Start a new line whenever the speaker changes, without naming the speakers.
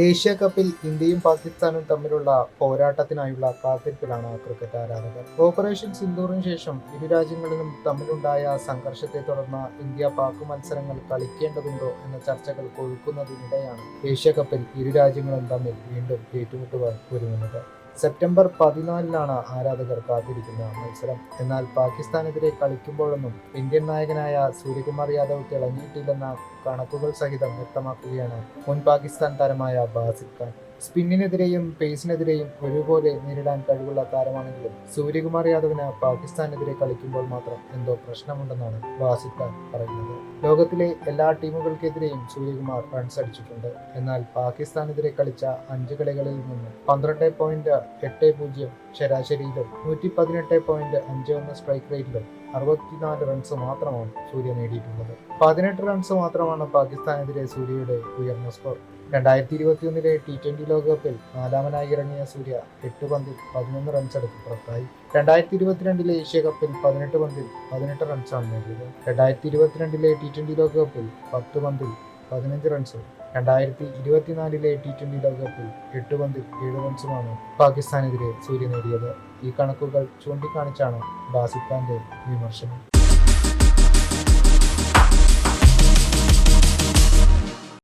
Asia കപ്പിൽ ഇന്ത്യയും പാകിസ്ഥാനും തമ്മിലുള്ള പോരാട്ടത്തിനായുള്ള കാത്തിരിപ്പിലാണ് ക്രിക്കറ്റ് ആരാധകർ. ഓപ്പറേഷൻ സിന്ദൂറിന് ശേഷം ഇരു രാജ്യങ്ങളിലും തമ്മിലുണ്ടായ സംഘർഷത്തെ തുടർന്ന് ഇന്ത്യ പാക് മത്സരങ്ങൾ കളിക്കേണ്ടതുണ്ടോ എന്ന ചർച്ചകൾ കൊഴുക്കുന്നതിനിടെയാണ് ഏഷ്യ കപ്പിൽ ഇരു രാജ്യങ്ങളും തമ്മിൽ വീണ്ടും ഏറ്റുമുട്ടുവാൻ ഒരുങ്ങുന്നത്. സെപ്റ്റംബർ പതിനാലിനാണ് ആരാധകർ കാത്തിരിക്കുന്ന മത്സരം. എന്നാൽ പാകിസ്ഥാനെതിരെ കളിക്കുമ്പോഴൊന്നും ഇന്ത്യൻ നായകനായ സൂര്യകുമാർ യാദവ് തിളങ്ങിയിട്ടില്ലെന്ന കണക്കുകൾ സഹിതം വ്യക്തമാക്കുകയാണ് മുൻ പാകിസ്ഥാൻ താരമായ ബാസിദ് ഖാൻ. സ്പിന്നിനെതിരെയും പേസിനെതിരെയും ഒരുപോലെ നേരിടാൻ കഴിവുള്ള താരമാണെങ്കിലും സൂര്യകുമാർ യാദവിന് പാകിസ്ഥാനെതിരെ കളിക്കുമ്പോൾ മാത്രം എന്തോ പ്രശ്നമുണ്ടെന്നാണ് വാസിദ് ഖാൻ പറയുന്നത്. ലോകത്തിലെ എല്ലാ ടീമുകൾക്കെതിരെയും സൂര്യകുമാർ റൺസ് അടിച്ചിട്ടുണ്ട്. എന്നാൽ പാകിസ്ഥാനെതിരെ കളിച്ച അഞ്ച് കളികളിൽ നിന്ന് പന്ത്രണ്ട് പോയിന്റ് എട്ട് പൂജ്യം ശരാശരിയിലും നൂറ്റി പതിനെട്ട് പോയിന്റ് അഞ്ച് ഒന്ന് സ്ട്രൈക്ക് റേറ്റിലും അറുപത്തിനാല് റൺസ് മാത്രമാണ് സൂര്യ നേടിയിട്ടുള്ളത്. പതിനെട്ട് റൺസ് മാത്രമാണ് പാകിസ്ഥാനെതിരെ സൂര്യയുടെ ഉയർന്ന സ്കോർ രണ്ടായിരത്തി ഇരുപത്തിയൊന്നിലെ ടി ട്വന്റി ലോകകപ്പിൽ നാലാമനായി ഇറങ്ങിയ സൂര്യ എട്ട് പന്തിൽ പതിനൊന്ന് റൺസ് എടുത്ത് പുറത്തായി. രണ്ടായിരത്തി ഇരുപത്തിരണ്ടിലെ ഏഷ്യ കപ്പിൽ പതിനെട്ട് പന്തിൽ പതിനെട്ട് റൺസാണ് നേടിയത്. രണ്ടായിരത്തി ഇരുപത്തിരണ്ടിലെ ടി ട്വന്റി ലോകകപ്പിൽ പത്ത് പന്തിൽ പതിനഞ്ച് റൺസ് രണ്ടായിരത്തി ഇരുപത്തിനാലിലെ ടി ട്വന്റി ലോകകപ്പിൽ എട്ട് പന്തിൽ ഏഴ് റൺസുമാണ് പാകിസ്ഥാനെതിരെ സൂര്യ നേടിയത്. ഈ കണക്കുകൾ ചൂണ്ടിക്കാണിച്ചാണ് ബാസിഖാന്റെ വിമർശനം.